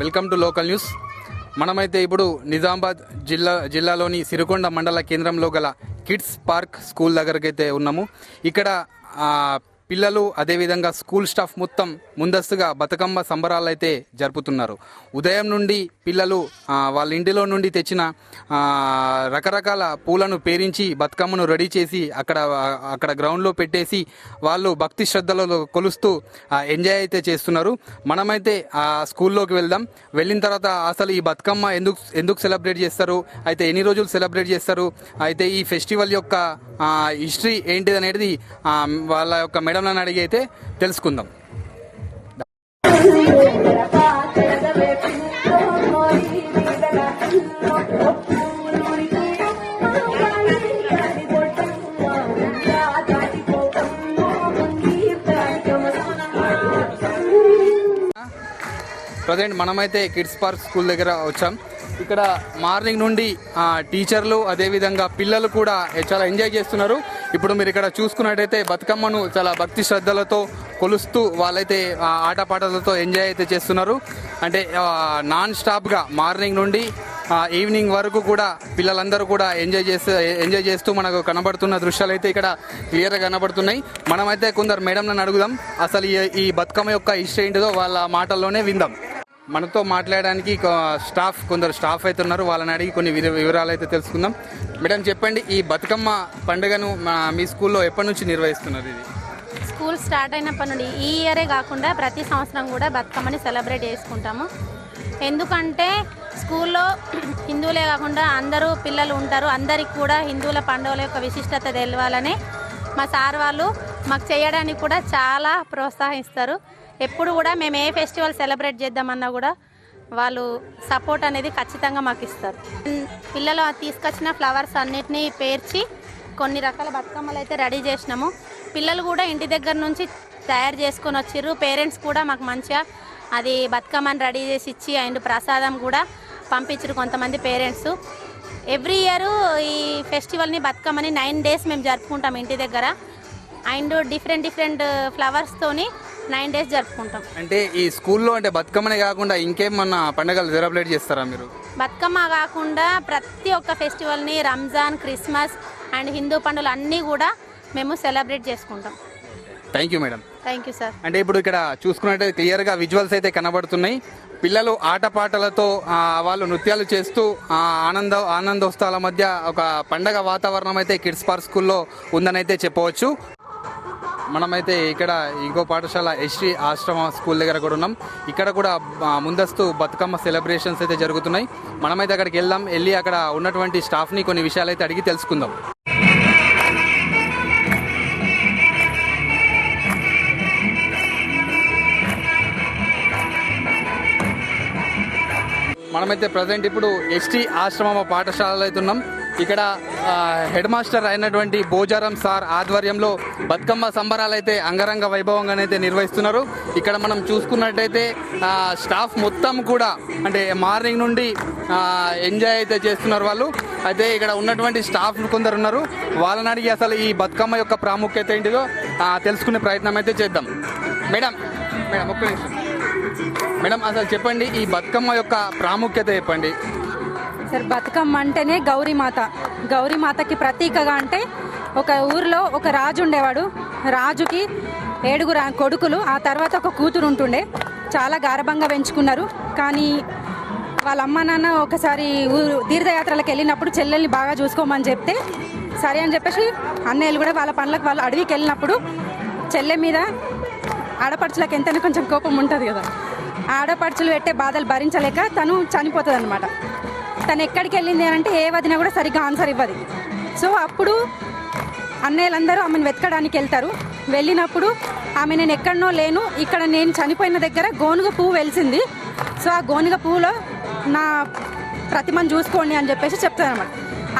Welcome to local news. మనమైతే ఇప్పుడు నిజామాబాద్ జిల్లా జిల్లాలోని సిరికొండ మండల కేంద్రంలో గల కిడ్స్ పార్క్ స్కూల్ దగ్గరకైతే ఉన్నాము. ఇక్కడ పిల్లలు అదేవిధంగా స్కూల్ స్టాఫ్ మొత్తం ముందస్తుగా బతుకమ్మ సంబరాలు అయితే జరుపుతున్నారు. ఉదయం నుండి పిల్లలు వాళ్ళ ఇంటిలో నుండి తెచ్చిన రకరకాల పూలను పేరించి బతుకమ్మను రెడీ చేసి అక్కడ అక్కడ గ్రౌండ్లో పెట్టేసి వాళ్ళు భక్తి శ్రద్ధలలో కొలుస్తూ ఎంజాయ్ అయితే చేస్తున్నారు. మనమైతే ఆ స్కూల్లోకి వెళ్దాం. వెళ్ళిన తర్వాత అసలు ఈ బతుకమ్మ ఎందుకు ఎందుకు సెలబ్రేట్ చేస్తారు? అయితే ఎన్ని రోజులు సెలబ్రేట్ చేస్తారు? అయితే ఈ ఫెస్టివల్ యొక్క హిస్టరీ ఏంటిది అనేది వాళ్ళ యొక్క మేడంలను అడిగి అయితే తెలుసుకుందాం. ప్రజెంట్ మనమైతే కిడ్స్ పార్క్ స్కూల్ దగ్గర వచ్చాం. ఇక్కడ మార్నింగ్ నుండి టీచర్లు అదేవిధంగా పిల్లలు కూడా చాలా ఎంజాయ్ చేస్తున్నారు. ఇప్పుడు మీరు ఇక్కడ చూసుకున్నట్టయితే బతుకమ్మను చాలా భక్తి శ్రద్ధలతో కొలుస్తూ వాళ్ళైతే ఆటపాటలతో ఎంజాయ్ అయితే చేస్తున్నారు. అంటే నాన్ స్టాప్గా మార్నింగ్ నుండి ఈవినింగ్ వరకు కూడా పిల్లలందరూ కూడా ఎంజాయ్ చేస్తూ ఎంజాయ్ చేస్తూ మనకు కనబడుతున్న దృశ్యాలు అయితే ఇక్కడ క్లియర్గా కనబడుతున్నాయి. మనమైతే కొందరు మేడంలను అడుగుదాం. అసలు ఈ- ఈ బతుకమ్మ యొక్క హిస్టరీ ఏంటిదో వాళ్ళ మాటల్లోనే విందాం. మనతో మాట్లాడడానికి స్టాఫ్ కొందరు స్టాఫ్ అయితే ఉన్నారు. వాళ్ళని అడిగి కొన్ని వివరాలు అయితే తెలుసుకుందాం. మేడం చెప్పండి ఈ బతుకమ్మ పండుగను మా- మీ స్కూల్లో ఎప్పటి నుంచి నిర్వహిస్తున్నారు ఇది? స్కూల్ స్టార్ట్ అయినప్పటి నుండి ఈ ఇయరే కాకుండా ప్రతి సంవత్సరం కూడా బతుకమ్మని సెలబ్రేట్ చేసుకుంటాము. ఎందుకంటే స్కూల్లో హిందువులే కాకుండా అందరూ పిల్లలు ఉంటారు. అందరికి కూడా హిందువుల పండుగల యొక్క విశిష్టత తెలియాలని మా సార్ వాళ్ళు మాకు చేయడానికి కూడా చాలా ప్రోత్సహిస్తారు. ఎప్పుడు కూడా మేము ఏ ఫెస్టివల్ సెలబ్రేట్ చేద్దామన్నా కూడా వాళ్ళు సపోర్ట్ అనేది ఖచ్చితంగా మాకు ఇస్తారు. పిల్లలు తీసుకొచ్చిన ఫ్లవర్స్ అన్నిటినీ పేర్చి కొన్ని రకాల బతుకమ్మలు అయితే రెడీ చేసినాము. పిల్లలు కూడా ఇంటి దగ్గర నుంచి తయారు చేసుకొని వచ్చిర్రు. పేరెంట్స్ కూడా మాకు మంచిగా అది బతుకమ్మని రెడీ చేసి ఇచ్చి అండ్ ప్రసాదం కూడా పంపించారు కొంతమంది పేరెంట్స్. ఎవ్రీ ఇయర్ ఈ ఫెస్టివల్ని బతుకమ్మని నైన్ డేస్ మేము జరుపుకుంటాం ఇంటి దగ్గర. అండ్ డిఫరెంట్ డిఫరెంట్ ఫ్లవర్స్తోని నైన్ డేస్ జరుపుకుంటాం. అంటే ఈ స్కూల్లో అంటే బతుకమ్మనే కాకుండా ఇంకేమన్నా పండుగలు సెలబ్రేట్ చేస్తారా మీరు? బతుకమ్మ కాకుండా ప్రతి ఒక్క ఫెస్టివల్ని రంజాన్ క్రిస్మస్ అండ్ హిందూ పండుగలు అన్నీ కూడా మేము సెలబ్రేట్ చేసుకుంటాం. Thank you madam. Thank you sir. అంటే ఇప్పుడు ఇక్కడ చూసుకున్నట్టయితే క్లియర్గా విజువల్స్ అయితే కనబడుతున్నాయి. పిల్లలు ఆటపాటలతో వాళ్ళు నృత్యాలు చేస్తూ ఆనంద ఆనందోత్సవాల మధ్య ఒక పండగ వాతావరణం అయితే కిడ్స్ పార్క్ స్కూల్లో ఉందని అయితే చెప్పవచ్చు. మనమైతే ఇక్కడ ఇంకో పాఠశాల ఎస్టీ ఆశ్రమ స్కూల్ దగ్గర కూడా ఉన్నాం. ఇక్కడ కూడా ముందస్తు బతుకమ్మ సెలబ్రేషన్స్ అయితే జరుగుతున్నాయి. మనమైతే అక్కడికి వెళ్దాం. వెళ్ళి అక్కడ ఉన్నటువంటి స్టాఫ్ని కొన్ని విషయాలు అయితే అడిగి తెలుసుకుందాం. మనమైతే ప్రజెంట్ ఇప్పుడు ఎస్టీ ఆశ్రమ పాఠశాలలో అయితే ఉన్నాం. ఇక్కడ హెడ్ మాస్టర్ అయినటువంటి భోజారం సార్ ఆధ్వర్యంలో బతుకమ్మ సంబరాలు అయితే అంగరంగ వైభవంగానైతే నిర్వహిస్తున్నారు. ఇక్కడ మనం చూసుకున్నట్టయితే స్టాఫ్ మొత్తం కూడా అంటే మార్నింగ్ నుండి ఎంజాయ్ అయితే చేస్తున్నారు వాళ్ళు. అయితే ఇక్కడ ఉన్నటువంటి స్టాఫ్ కొందరు ఉన్నారు. వాళ్ళని అడిగి అసలు ఈ బతుకమ్మ యొక్క ప్రాముఖ్యత ఏంటిదో తెలుసుకునే ప్రయత్నం అయితే చేద్దాం. మేడం మేడం ఒక్క నిమిషం. మేడం అసలు చెప్పండి ఈ బతుకమ్మ యొక్క ప్రాముఖ్యత చెప్పండి. అసలు బతుకమ్మ అంటేనే గౌరీమాత. గౌరీమాతకి ప్రతీకగా అంటే ఒక ఊర్లో ఒక రాజు ఉండేవాడు. రాజుకి ఏడుగురు కొడుకులు ఆ తర్వాత ఒక కూతురు ఉంటుండే. చాలా గారభంగా పెంచుకున్నారు. కానీ వాళ్ళ అమ్మ నాన్న ఒకసారి ఊరు తీర్థయాత్రలకు వెళ్ళినప్పుడు చెల్లెల్ని బాగా చూసుకోమని చెప్తే సరే అని చెప్పేసి అన్నయ్యలు కూడా వాళ్ళ పనులకు వాళ్ళు అడవికి వెళ్ళినప్పుడు చెల్లె మీద ఆడపడుచులకు ఎంతైనా కొంచెం కోపం ఉంటుంది కదా. ఆడపడుచులు పెట్టే బాధలు భరించలేక తను చనిపోతుంది అనమాట తను ఎక్కడికి వెళ్ళింది అని అంటే ఏ వదిన కూడా సరిగ్గా ఆన్సర్ ఇవ్వదు. సో అప్పుడు అన్నయ్యలందరూ ఆమెను వెతకడానికి వెళ్తారు. వెళ్ళినప్పుడు ఆమె నేను ఎక్కడనో లేను ఇక్కడ నేను చనిపోయిన దగ్గర గోనుగ పువ్వు వెలిసింది. సో ఆ గోనుగ పువ్వులో నా ప్రతిమను చూసుకోండి అని చెప్పేసి చెప్తారన్నమాట.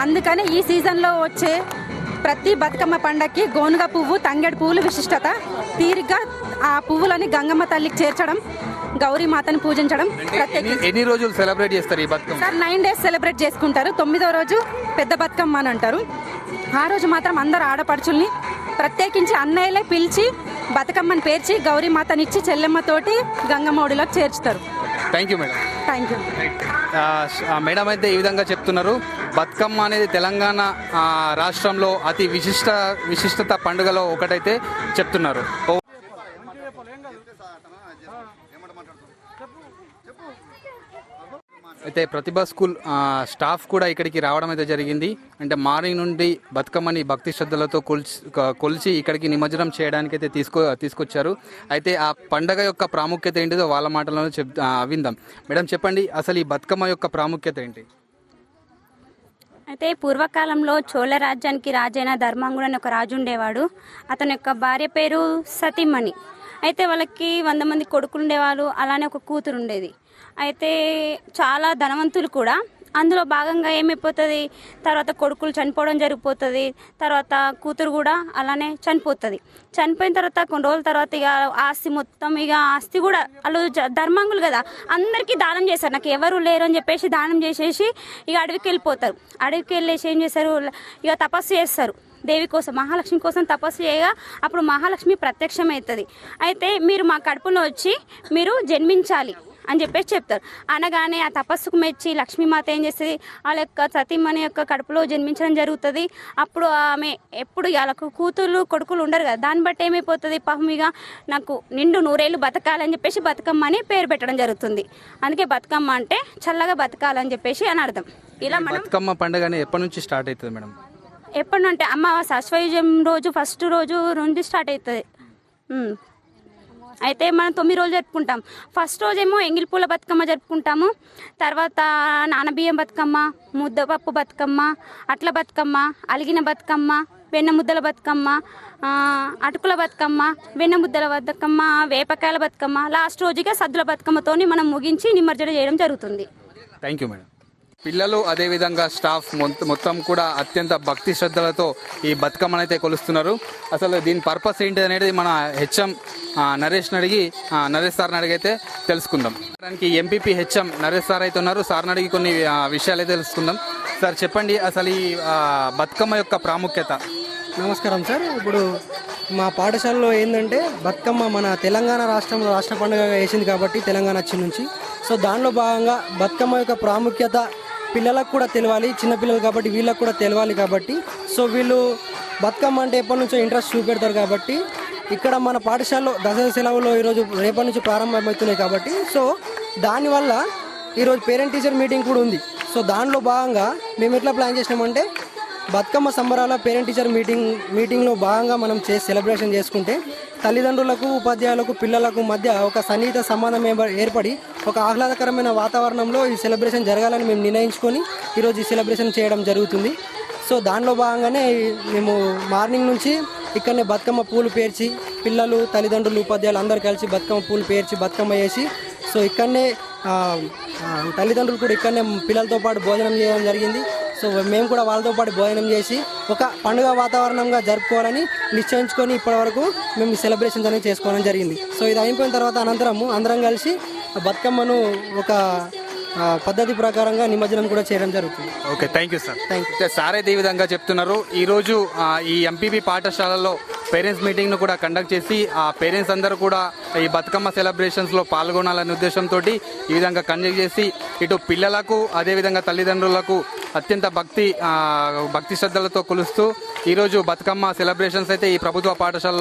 అందుకని ఈ సీజన్లో వచ్చే ప్రతి బతుకమ్మ పండక్కి గోనుగ పువ్వు తంగేడు పువ్వులు విశిష్టత తీరిగ్గా ఆ పువ్వులని గంగమ్మ తల్లికి చేర్చడం గౌరీమాతని పూజించడం అంటే ప్రత్యేక. ఎన్ని రోజులు సెలబ్రేట్ చేస్తారు ఈ Bathukamma? Sir nine days celebrate చేసుకుంటారు. తొమ్మిదో రోజు పెద్ద బతుకమ్మ అని అంటారు. ఆ రోజు మాత్రం అందరు ఆడపడుచుల్ని ప్రత్యేకించి అన్నయ్యలే పిలిచి బతుకమ్మని పేర్చి గౌరీమాతనిచ్చి చెల్లెమ్మతోటి గంగమ్మడిలోకి చేర్చుతారు. Thank you madam thank you madam అయితే ఈ విధంగా చెప్తున్నారు. బతుకమ్మ అనేది తెలంగాణ రాష్ట్రంలో అతి విశిష్ట విశిష్టత పండుగలో ఒకటైతే చెప్తున్నారు. అయితే ప్రతిభ స్కూల్ స్టాఫ్ కూడా ఇక్కడికి రావడం అయితే జరిగింది. అంటే మార్నింగ్ నుండి బతుకమ్మని భక్తి శ్రద్ధలతో కొలిచి కొలిచి ఇక్కడికి నిమజ్జనం చేయడానికి అయితే తీసుకో తీసుకొచ్చారు. అయితే ఆ పండగ యొక్క ప్రాముఖ్యత ఏంటిదో వాళ్ళ మాటలను చెప్ విందాం. మేడం చెప్పండి అసలు ఈ బతుకమ్మ యొక్క ప్రాముఖ్యత ఏంటి? అయితే పూర్వకాలంలో చోళ రాజ్యానికి రాజైన ధర్మాంగుడు అని ఒక రాజు ఉండేవాడు. అతని యొక్క భార్య పేరు సతీమణి. అయితే వాళ్ళకి వంద మంది కొడుకులు ఉండేవాళ్ళు. అలానే ఒక కూతురు ఉండేది. అయితే చాలా ధనవంతులు కూడా. అందులో భాగంగా ఏమైపోతుంది? తర్వాత కొడుకులు చనిపోవడం జరిగిపోతుంది. తర్వాత కూతురు కూడా అలానే చనిపోతుంది. చనిపోయిన తర్వాత కొన్ని రోజుల తర్వాత ఇక ఆస్తి మొత్తం ఇక ఆస్తి కూడా వాళ్ళు ధర్మాంగులు కదా. అందరికీ దానం చేశారు. నాకు ఎవరు లేరు అని చెప్పేసి దానం చేసేసి ఇక అడవికి వెళ్ళిపోతారు. అడవికి వెళ్ళేసి ఏం చేస్తారు ఇక తపస్సు చేస్తారు. దేవి కోసం మహాలక్ష్మి కోసం తపస్సు చేయగా అప్పుడు మహాలక్ష్మి ప్రత్యక్షమవుతుంది. అయితే మీరు మా కడుపులో వచ్చి మీరు జన్మించాలి. అని చెప్పేసి చెప్తారు. అనగానే ఆ తపస్సుకు మెచ్చి లక్ష్మీమాత ఏం చేస్తుంది? వాళ్ళ యొక్క సతీమణి యొక్క కడుపులో జన్మించడం జరుగుతుంది. అప్పుడు ఆమె ఎప్పుడు వాళ్ళకు కూతుర్లు కొడుకులు ఉండరు కదా. దాన్ని బట్టి ఏమైపోతుంది? ఇక నాకు నిండు నూరేళ్ళు బతకాలని చెప్పేసి బతుకమ్మ అని పేరు పెట్టడం జరుగుతుంది. అందుకే బతుకమ్మ అంటే చల్లగా బతకాలని చెప్పేసి అని అర్థం. ఇలా బతుకమ్మ పండుగ ఎప్పటి నుంచి స్టార్ట్ అవుతుంది మేడం? ఎప్పుడంటే అమావాస అశ్వయుజం రోజు ఫస్ట్ రోజు నుండి స్టార్ట్ అవుతుంది. అయితే మనం తొమ్మిది రోజులు జరుపుకుంటాం. ఫస్ట్ రోజేమో ఎంగిలిపూల బతుకమ్మ జరుపుకుంటాము. తర్వాత నానబియ్యం బతుకమ్మ ముద్దపప్పు బతుకమ్మ అట్ల బతుకమ్మ అలిగిన బతుకమ్మ వెన్న ముద్దల బతుకమ్మ అటుకుల బతుకమ్మ వెన్న ముద్దల బతుకమ్మ వేపకాయల బతుకమ్మ లాస్ట్ రోజుగా సద్దుల బతుకమ్మతోని మనం ముగించి నిమజ్జన చేయడం జరుగుతుంది. థ్యాంక్ యూ మేడం పిల్లలు అదేవిధంగా స్టాఫ్ మొత్తం మొత్తం కూడా అత్యంత భక్తి శ్రద్ధలతో ఈ బతుకమ్మను అయితే కొలుస్తున్నారు. అసలు దీని పర్పస్ ఏంటి అనేది మన హెచ్ఎం నరేష్ని అడిగి నరేష్ సార్ని అడిగైతే తెలుసుకుందాం. దానికి ఎంపీపీ హెచ్ఎం నరేష్ సార్ అయితే ఉన్నారు. సార్ని అడిగి కొన్ని విషయాలు అయితే తెలుసుకుందాం. సార్ చెప్పండి అసలు ఈ బతుకమ్మ యొక్క ప్రాముఖ్యత. నమస్కారం సార్. ఇప్పుడు మా పాఠశాలలో ఏంటంటే బతుకమ్మ మన తెలంగాణ రాష్ట్రంలో రాష్ట్ర పండుగగా వేసింది కాబట్టి తెలంగాణ వచ్చి నుంచి సో దానిలో భాగంగా బతుకమ్మ యొక్క ప్రాముఖ్యత పిల్లలకు కూడా తెలియాలి చిన్నపిల్లలు కాబట్టి వీళ్ళకు కూడా తెలియాలి కాబట్టి. సో వీళ్ళు బతుకమ్మ అంటే ఎప్పటి నుంచో ఇంట్రెస్ట్ చూపెడతారు కాబట్టి ఇక్కడ మన పాఠశాలలో దసరా సెలవులో ఈరోజు రేపటి నుంచి ప్రారంభమవుతున్నాయి కాబట్టి. సో దానివల్ల ఈరోజు పేరెంట్ టీచర్ మీటింగ్ కూడా ఉంది. సో దానిలో భాగంగా మేము ఎట్లా ప్లాన్ చేసినామంటే బతుకమ్మ సంబరాల పేరెంట్ టీచర్ మీటింగ్ మీటింగ్లో భాగంగా మనం చేసి సెలబ్రేషన్ చేసుకుంటే తల్లిదండ్రులకు ఉపాధ్యాయులకు పిల్లలకు మధ్య ఒక సన్నిహిత సంబంధం ఏర్పడి ఒక ఆహ్లాదకరమైన వాతావరణంలో ఈ సెలబ్రేషన్ జరగాలని మేము నిర్ణయించుకొని ఈరోజు ఈ సెలబ్రేషన్ చేయడం జరుగుతుంది. సో దానిలో భాగంగానే మేము మార్నింగ్ నుంచి ఇక్కడనే బతుకమ్మ పూలు పేర్చి పిల్లలు తల్లిదండ్రులు ఉపాధ్యాయులు అందరు కలిసి బతుకమ్మ పూలు పేర్చి బతుకమ్మ వేసి సో ఇక్కడనే తల్లిదండ్రులు కూడా ఇక్కడనే పిల్లలతో పాటు భోజనం చేయడం జరిగింది. సో మేము కూడా వాళ్ళతో పాటు భోజనం చేసి ఒక పండుగ వాతావరణంగా జరుపుకోవాలని నిశ్చయించుకొని ఇప్పటివరకు మేము సెలబ్రేషన్స్ అనేది చేసుకోవడం జరిగింది. సో ఇది అయిపోయిన తర్వాత అనంతరము అందరం కలిసి బతుకమ్మను ఒక పద్ధతి ప్రకారంగా నిమజ్జనం కూడా చేయడం జరుగుతుంది. Okay thank you sir you. అయితే సార్ అయితే ఈ విధంగా చెప్తున్నారు. ఈరోజు ఈ ఎంపీపీ పాఠశాలలో పేరెంట్స్ మీటింగ్ను కూడా కండక్ట్ చేసి ఆ పేరెంట్స్ అందరూ కూడా ఈ బతుకమ్మ సెలబ్రేషన్స్లో పాల్గొనాలనే ఉద్దేశంతో ఈ విధంగా కండక్ట్ చేసి ఇటు పిల్లలకు అదేవిధంగా తల్లిదండ్రులకు అత్యంత భక్తి ఆ, భక్తి శ్రద్ధలతో కొలుస్తూ ఈరోజు బతుకమ్మ సెలబ్రేషన్స్ అయితే ఈ ప్రభుత్వ పాఠశాల